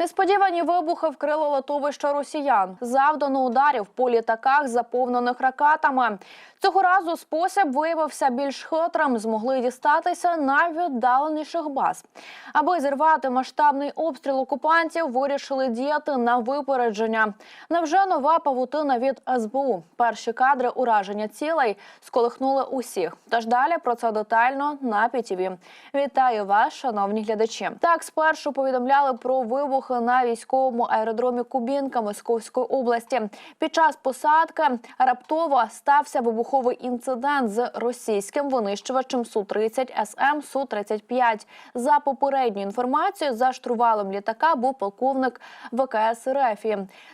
Несподівані вибухи вкрили литовище росіян. Завдано ударів по літаках, заповнених ракетами. Цього разу спосіб виявився більш хитрим. Змогли дістатися на віддаленіших баз. Аби зірвати масштабний обстріл окупантів, вирішили діяти на випередження. Невже нова павутина від СБУ? Перші кадри ураження цілей сколихнули усіх. Тож далі про це детально на ПІТІВІ. Вітаю вас, шановні глядачі. Так, спершу повідомляли про вибухи на військовому аеродромі Кубінка Московської області. Під час посадки раптово стався вибуховий інцидент з російським винищувачем Су-30 СМ Су-35. За попередньою інформацією, за штурвалом літака був полковник ВКС РФ.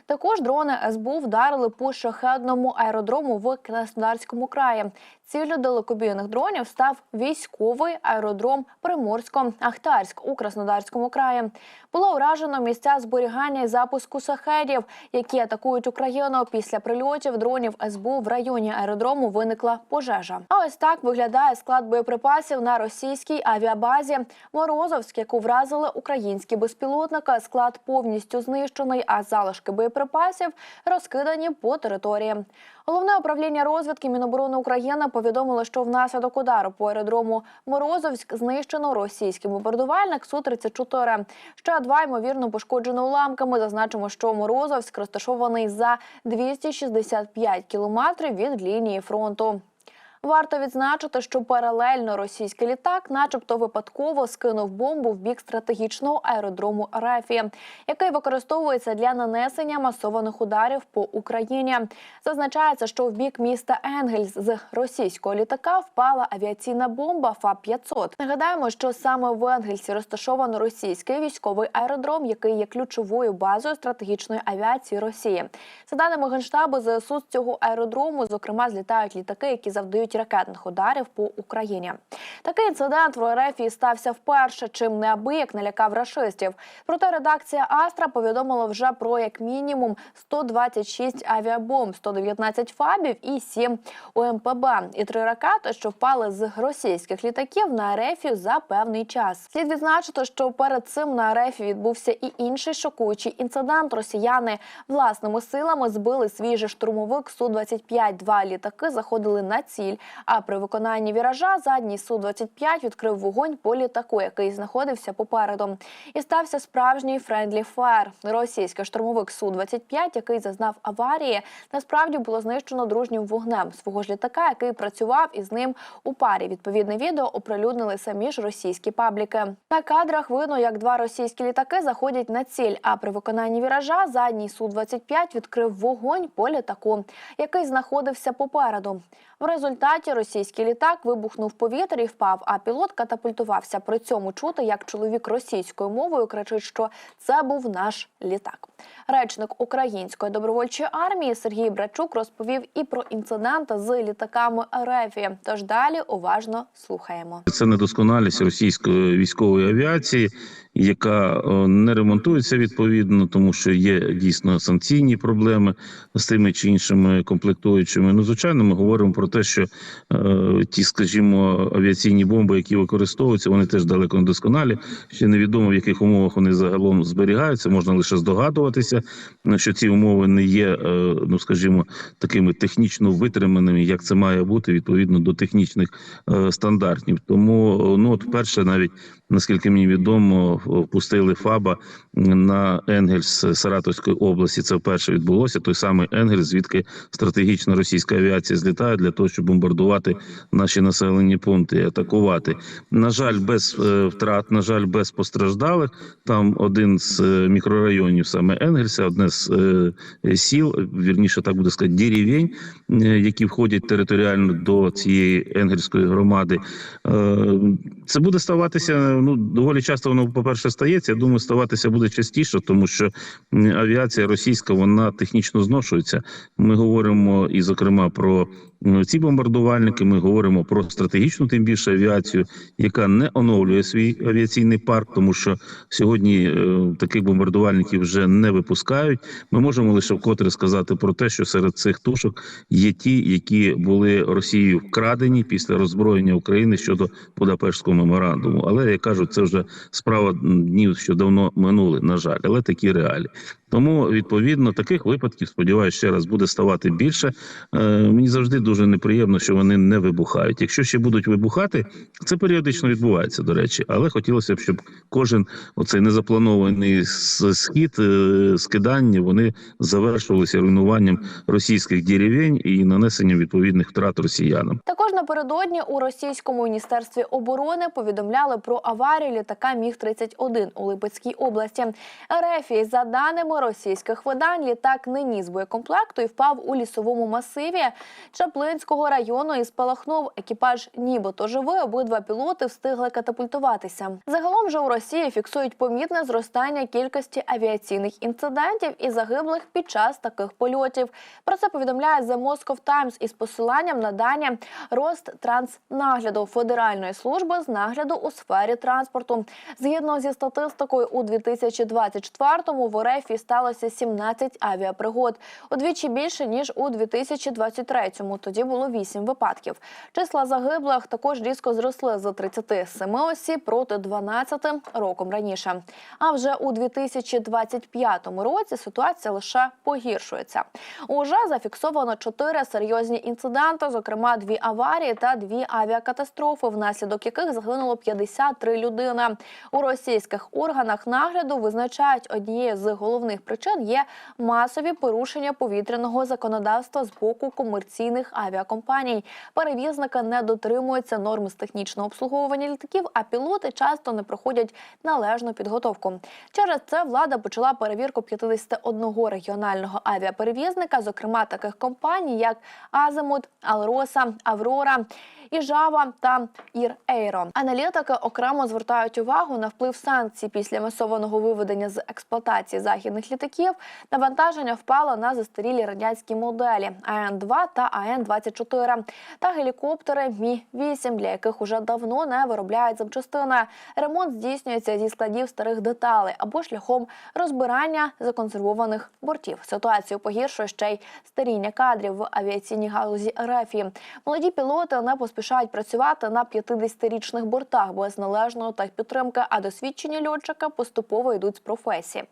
Також дрони СБУ вдарили по шахедному аеродрому в Краснодарському краї. Ціллю далекобійних дронів став військовий аеродром Приморсько-Ахтарськ у Краснодарському краї. Було уражено місця зберігання і запуску сахедів, які атакують Україну. Після прильотів дронів СБУ в районі аеродрому виникла пожежа. А ось так виглядає склад боєприпасів на російській авіабазі Морозовськ, яку вразили українські безпілотники. Склад повністю знищений, а залишки боєприпасів розкидані по території. Головне управління розвідки Міноборони України повідомило, що внаслідок удару по аеродрому Морозовськ знищено російський бомбардувальник Су 34 Ще два ймовірно пошкоджено уламками. Зазначимо, що Морозовськ розташований за 265 кілометрів від лінії фронту. Варто відзначити, що паралельно російський літак, начебто, випадково скинув бомбу в бік стратегічного аеродрому Рефі, який використовується для нанесення масованих ударів по Україні. Зазначається, що в бік міста Енгельс з російського літака впала авіаційна бомба ФАП 500 Нагадаємо, що саме в Енгельсі розташовано російський військовий аеродром, який є ключовою базою стратегічної авіації Росії. За даними генштабу ЗСУ з цього аеродрому, зокрема, злітають літаки, які завдають ракетних ударів по Україні. Такий інцидент в РФ стався вперше, чим неабияк налякав рашистів. Проте редакція Астра повідомила вже про як мінімум 126 авіабомб, 119 фабів і 7 УМПБ. І три ракети, що впали з російських літаків на РФ за певний час. Слід відзначити, що перед цим на РФ відбувся і інший шокуючий інцидент. Росіяни власними силами збили свіжий штурмовик су 25 Два літаки заходили на ціль. А при виконанні віража задній су 25 відкрив вогонь по літаку, який знаходився попереду. І стався справжній френдлі фаєр. Російський штурмовик су 25 який зазнав аварії, насправді було знищено дружнім вогнем свого ж літака, який працював із ним у парі. Відповідне відео оприлюднили самі ж російські пабліки. На кадрах видно, як два російські літаки заходять на ціль. А при виконанні віража задній су 25 відкрив вогонь по літаку, який знаходився попереду. В результаті російський літак вибухнув в повітрі і впав, а пілот катапультувався. При цьому чути, як чоловік російською мовою кричить, що це був наш літак. Речник української добровольчої армії Сергій Брачук розповів і про інцидент з літаками РФ. Тож далі уважно слухаємо. Це недосконалість російської військової авіації, яка е, не ремонтується відповідно, тому що є дійсно санкційні проблеми з тими чи іншими комплектуючими. Ну, звичайно, ми говоримо про те, що е, ті, скажімо, авіаційні бомби, які використовуються, вони теж далеко не досконалі. Ще невідомо в яких умовах вони загалом зберігаються. Можна лише здогадуватися, що ці умови не є, е, ну скажімо, такими технічно витриманими, як це має бути відповідно до технічних е, стандартів. Тому ну от перше навіть наскільки мені відомо, впустили ФАБа на Енгельс Саратовської області. Це вперше відбулося. Той самий Енгельс, звідки стратегічна російська авіація злітає для того, щоб бомбардувати наші населені пункти, і атакувати. На жаль, без е, втрат, на жаль, без постраждалих. Там один з е, мікрорайонів саме Енгельса, одне з е, сіл, вірніше так буде сказати, деревень, е, які входять територіально до цієї енгельської громади. Це буде ставатися. Ну доволі часто воно, по перше, стається. Я думаю, ставатися буде частіше, тому що авіація російська вона технічно зношується. Ми говоримо і, зокрема, про Ці бомбардувальники ми говоримо про стратегічну, тим більше авіацію, яка не оновлює свій авіаційний парк, тому що сьогодні е, таких бомбардувальників вже не випускають. Ми можемо лише вкотре сказати про те, що серед цих тушок є ті, які були Росією вкрадені після роззброєння України щодо Будапештського меморандуму. Але я кажу, це вже справа днів, що давно минули, на жаль, але такі реалії. Тому відповідно таких випадків, сподіваюся, ще раз буде ставати більше. Е, мені завжди дуже неприємно, що вони не вибухають. Якщо ще будуть вибухати, це періодично відбувається, до речі. Але хотілося б, щоб кожен оцей незапланований схід, е, скидання, вони завершувалися руйнуванням російських деревень і нанесенням відповідних втрат росіянам. Також напередодні у російському міністерстві оборони повідомляли про аварію літака Міг 31 у Липецькій області. РФ, за даними російських видань, літак не ніс боєкомплекту і впав у лісовому масиві Чаплинського району і спалахнув. Екіпаж нібито живий. Обидва пілоти встигли катапультуватися. Загалом же у Росії фіксують помітне зростання кількості авіаційних інцидентів і загиблих під час таких польотів. Про це повідомляє The Moscow Times із посиланням на дані Ространснагляду Федеральної служби з нагляду у сфері транспорту. Згідно зі статистикою, у 2024-му в РФ сталося 17 авіапригод, удвічі більше ніж у 2023-му. Тоді було 8 випадків. Числа загиблих також різко зросли з 37 осіб проти 12 роком раніше. А вже у 2025 році ситуація лише погіршується. Уже зафіксовано чотири серйозні інциденти, зокрема дві аварії та дві авіакатастрофи, внаслідок яких загинуло 53 людини. У російських органах нагляду визначають однією з головних причин є масові порушення повітряного законодавства з боку комерційних авіакомпаній. Перевізники не дотримуються норм з технічного обслуговування літаків, а пілоти часто не проходять належну підготовку. Через це влада почала перевірку 51 регіонального авіаперевізника, зокрема таких компаній, як Азимут, Алроса, Аврора. Іжава та Ір-Ейро. Аналітики окремо звертають увагу на вплив санкцій після масованого виведення з експлуатації західних літаків. Навантаження впало на застарілі радянські моделі АН-2 та АН-24 та гелікоптери Мі-8, для яких уже давно не виробляють запчастини. Ремонт здійснюється зі складів старих деталей або шляхом розбирання законсервованих бортів. Ситуацію погіршує ще й старіння кадрів в авіаційній галузі РФ. Молоді пілоти не поспішають працювати на 50-річних бортах без належної техпідтримки, а досвідчені льотчики поступово йдуть з професії.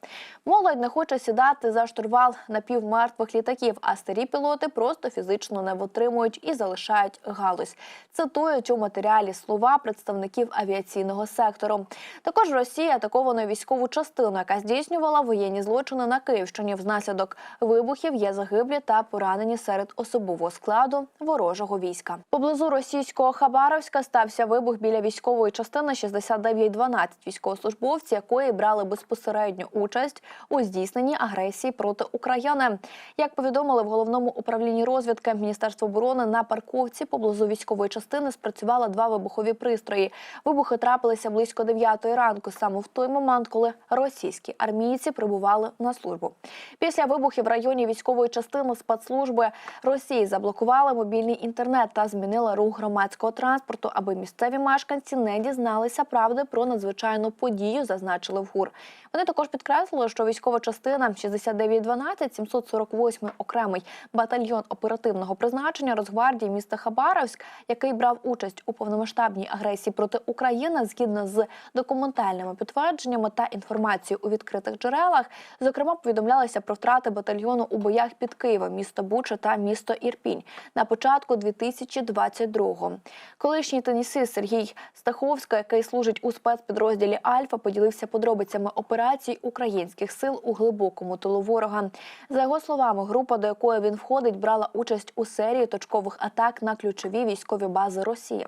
Молодь не хоче сідати за штурвал напівмертвих літаків, а старі пілоти просто фізично не витримують і залишають галузь. Цитують у матеріалі слова представників авіаційного сектору. Також Росія атаковано військову частину, яка здійснювала воєнні злочини на Київщині. Внаслідок вибухів є загиблі та поранені серед особового складу ворожого війська. Поблизу російського Хабаровська стався вибух біля військової частини 6912, військовослужбовці якої брали безпосередню участь у здійсненні агресії проти України. Як повідомили в головному управлінні розвідки Міністерства оборони на парковці поблизу військової частини спрацювали два вибухові пристрої. Вибухи трапилися близько 9 ранку, саме в той момент, коли російські армійці прибували на службу. Після вибухів в районі військової частини спецслужби Росії заблокували мобільний інтернет та змінили рух громадського транспорту, аби місцеві мешканці не дізналися правди про надзвичайну подію, зазначили в ГУР. Вони також підкреслили, що військова частина 6912 748 окремий батальйон оперативного призначення Росгвардії міста Хабаровськ, який брав участь у повномасштабній агресії проти України, згідно з документальними підтвердженнями та інформацією у відкритих джерелах, зокрема повідомлялися про втрати батальйону у боях під Києвом, місто Буча та місто Ірпінь на початку 2022-го. Колишній тенісист Сергій Стаховський, який служить у спецпідрозділі Альфа, поділився подробицями операцій українських сил у глибокому тилу ворога. За його словами, група, до якої він входить, брала участь у серії точкових атак на ключові військові бази Росії.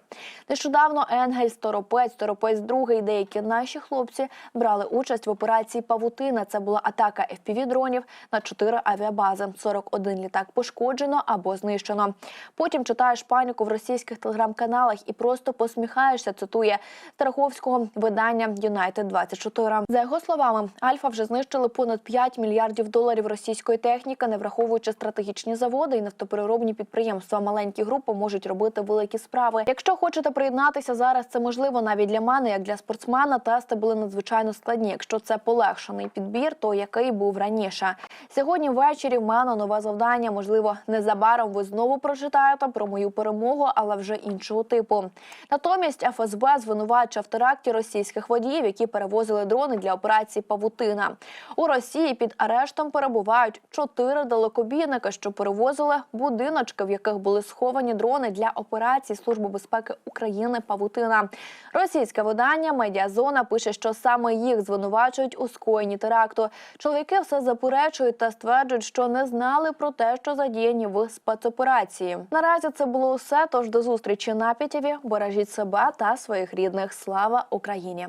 Нещодавно Енгельс, Торопець, Торопець другий, деякі наші хлопці брали участь в операції Павутина. Це була атака fpv дронів на чотири авіабази. 41 літак пошкоджено або знищено. Потім читаєш паніку в російських телеграм-каналах і просто посміхаєшся. Цитує Страховського видання United 24 За його словами. Словами, Альфа вже знищили понад 5 мільярдів доларів російської техніки, не враховуючи стратегічні заводи і нафтопереробні підприємства. Маленькі групи можуть робити великі справи. Якщо хочете приєднатися зараз, це можливо навіть для мене, як для спортсмена. Тести були надзвичайно складні. Якщо це полегшений підбір, то який був раніше. Сьогодні ввечері в мене нове завдання. Можливо, незабаром ви знову прочитаєте про мою перемогу, але вже іншого типу. Натомість ФСБ звинувачує в теракті російських водіїв, які перевозили дрони для операції Павутина. У Росії під арештом перебувають чотири далекобійники, що перевозили будиночки, в яких були сховані дрони для операції Служби безпеки України Павутина. Російське видання Медіазона пише, що саме їх звинувачують у скоєнні теракту. Чоловіки все заперечують та стверджують, що не знали про те, що задіяні в спецоперації. Наразі це було все. Тож до зустрічі на пітіві. Бережіть себе та своїх рідних. Слава Україні!